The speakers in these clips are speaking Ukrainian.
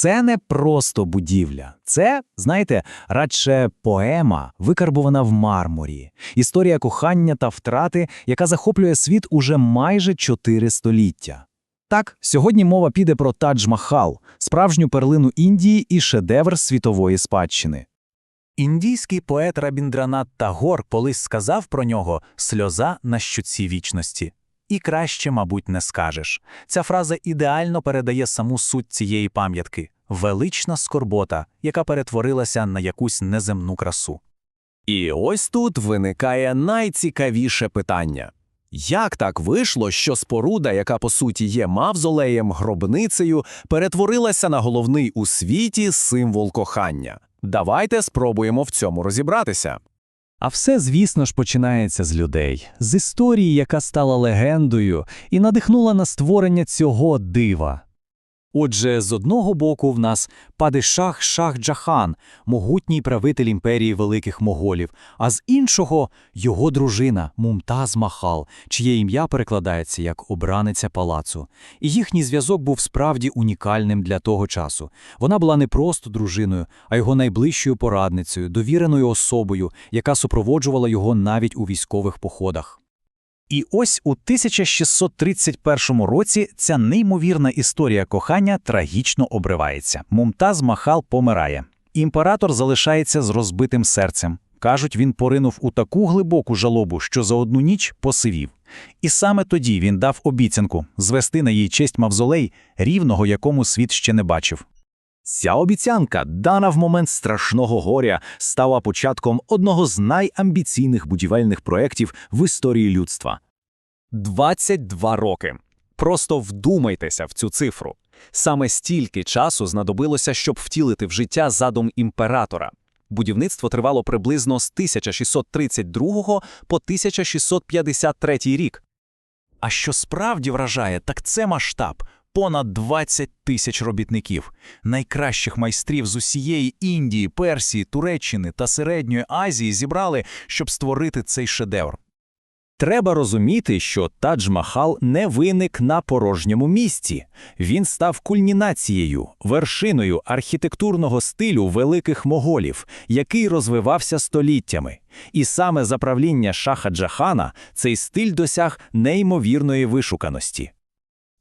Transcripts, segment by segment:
Це не просто будівля, це, знаєте, радше поема, викарбована в мармурі, історія кохання та втрати, яка захоплює світ уже майже чотири століття. Так, сьогодні мова піде про Тадж-Махал, справжню перлину Індії і шедевр світової спадщини. Індійський поет Рабіндранат Тагор колись сказав про нього сльоза на щуці вічності. І краще, мабуть, не скажеш. Ця фраза ідеально передає саму суть цієї пам'ятки велична скорбота, яка перетворилася на якусь неземну красу. І ось тут виникає найцікавіше питання. Як так вийшло, що споруда, яка по суті є мавзолеєм, гробницею, перетворилася на головний у світі символ кохання? Давайте спробуємо в цьому розібратися. А все, звісно ж, починається з людей, з історії, яка стала легендою і надихнула на створення цього дива. Отже, з одного боку в нас падишах Шах Джахан, могутній правитель імперії великих моголів, а з іншого його дружина Мумтаз Махал, чиє ім'я перекладається як обраниця палацу. І їхній зв'язок був справді унікальним для того часу. Вона була не просто дружиною, а його найближчою порадницею, довіреною особою, яка супроводжувала його навіть у військових походах. І ось у 1631 році ця неймовірна історія кохання трагічно обривається. Мумтаз Махал помирає. Імператор залишається з розбитим серцем. Кажуть, він поринув у таку глибоку жалобу, що за одну ніч посивів. І саме тоді він дав обіцянку звести на її честь мавзолей, рівного якому світ ще не бачив. Ця обіцянка, дана в момент страшного горя, стала початком одного з найамбіційних будівельних проєктів в історії людства. 22 роки. Просто вдумайтеся в цю цифру. Саме стільки часу знадобилося, щоб втілити в життя задум імператора. Будівництво тривало приблизно з 1632 по 1653 рік. А що справді вражає, так це масштаб понад 20 тисяч робітників, найкращих майстрів з усієї Індії, Персії, Туреччини та Середньої Азії зібрали, щоб створити цей шедевр. Треба розуміти, що Тадж-Махал не виник на порожньому місці. Він став кульмінацією, вершиною архітектурного стилю великих моголів, який розвивався століттями. І саме за правління Шаха Джахана цей стиль досяг неймовірної вишуканості.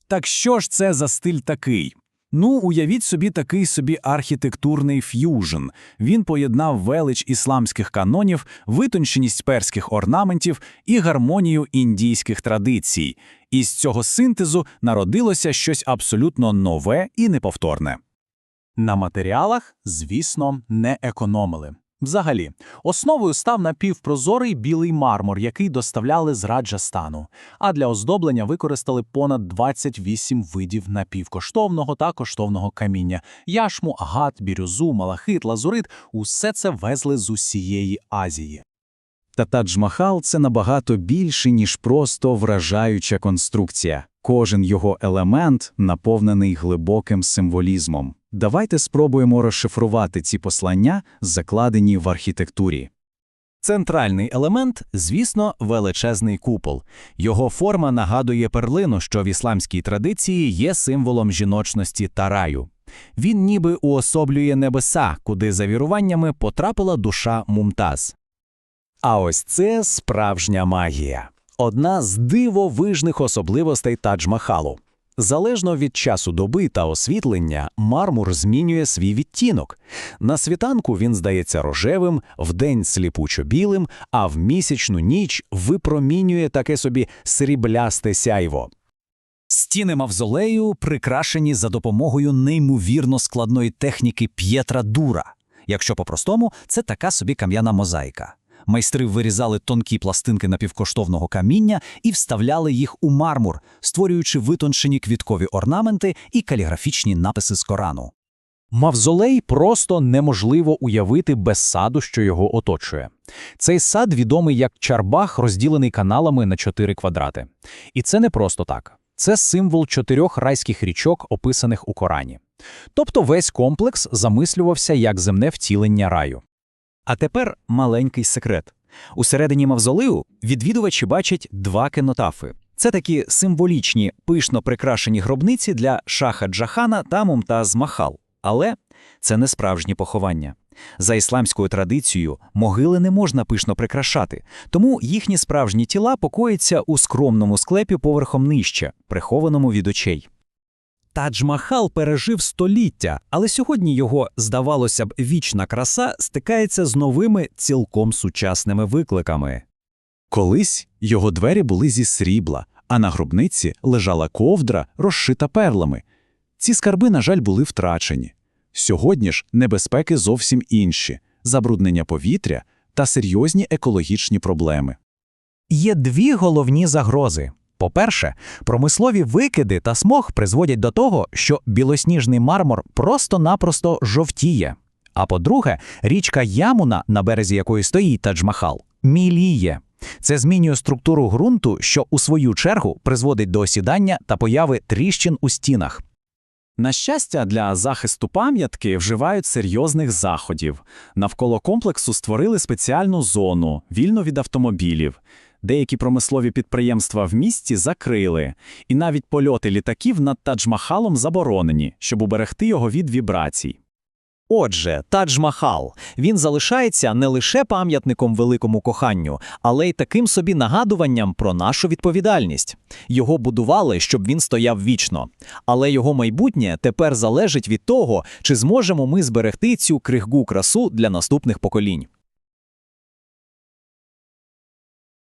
Так що ж це за стиль такий? Ну, уявіть собі такий собі архітектурний ф'южн. Він поєднав велич ісламських канонів, витонченість перських орнаментів і гармонію індійських традицій. І з цього синтезу народилося щось абсолютно нове і неповторне. На матеріалах, звісно, не економили. Взагалі, основою став напівпрозорий білий мармур, який доставляли з Раджастану, а для оздоблення використали понад 28 видів напівкоштовного та коштовного каміння яшму, агат, бірюзу, малахит, лазурит усе це везли з усієї Азії. Та Тадж-Махал – це набагато більше, ніж просто вражаюча конструкція. Кожен його елемент наповнений глибоким символізмом. Давайте спробуємо розшифрувати ці послання, закладені в архітектурі. Центральний елемент, звісно, величезний купол. Його форма нагадує перлину, що в ісламській традиції є символом жіночності та раю. Він ніби уособлює небеса, куди за віруваннями потрапила душа Мумтаз. А ось це справжня магія. Одна з дивовижних особливостей Тадж-Махалу. Залежно від часу доби та освітлення, мармур змінює свій відтінок. На світанку він здається рожевим, вдень сліпучо білим, а в місячну ніч випромінює таке собі сріблясте сяйво. Стіни мавзолею прикрашені за допомогою неймовірно складної техніки П'єтра Дура. Якщо по-простому, це така собі кам'яна мозаїка. Майстри вирізали тонкі пластинки напівкоштовного каміння і вставляли їх у мармур, створюючи витончені квіткові орнаменти і каліграфічні написи з Корану. Мавзолей просто неможливо уявити без саду, що його оточує. Цей сад відомий як чарбах, розділений каналами на чотири квадрати. І це не просто так. Це символ чотирьох райських річок, описаних у Корані. Тобто весь комплекс замислювався як земне втілення раю. А тепер маленький секрет. Усередині мавзолею відвідувачі бачать два кенотафи. Це такі символічні, пишно прикрашені гробниці для шаха Джахана та Мумтаз Махал. Але це не справжні поховання. За ісламською традицією, могили не можна пишно прикрашати, тому їхні справжні тіла покояться у скромному склепі поверхом нижче, прихованому від очей. Тадж-Махал пережив століття, але сьогодні його, здавалося б, вічна краса стикається з новими, цілком сучасними викликами. Колись його двері були зі срібла, а на гробниці лежала ковдра, розшита перлами. Ці скарби, на жаль, були втрачені. Сьогодні ж небезпеки зовсім інші – забруднення повітря та серйозні екологічні проблеми. Є дві головні загрози. По-перше, промислові викиди та смог призводять до того, що білосніжний мармур просто-напросто жовтіє. А по-друге, річка Ямуна, на березі якої стоїть Тадж-Махал, міліє. Це змінює структуру ґрунту, що у свою чергу призводить до осідання та появи тріщин у стінах. На щастя, для захисту пам'ятки вживають серйозних заходів. Навколо комплексу створили спеціальну зону, вільно від автомобілів. Деякі промислові підприємства в місті закрили, і навіть польоти літаків над Тадж-Махалом заборонені, щоб уберегти його від вібрацій. Отже, Тадж-Махал, він залишається не лише пам'ятником великому коханню, але й таким собі нагадуванням про нашу відповідальність. Його будували, щоб він стояв вічно. Але його майбутнє тепер залежить від того, чи зможемо ми зберегти цю крихгу красу для наступних поколінь.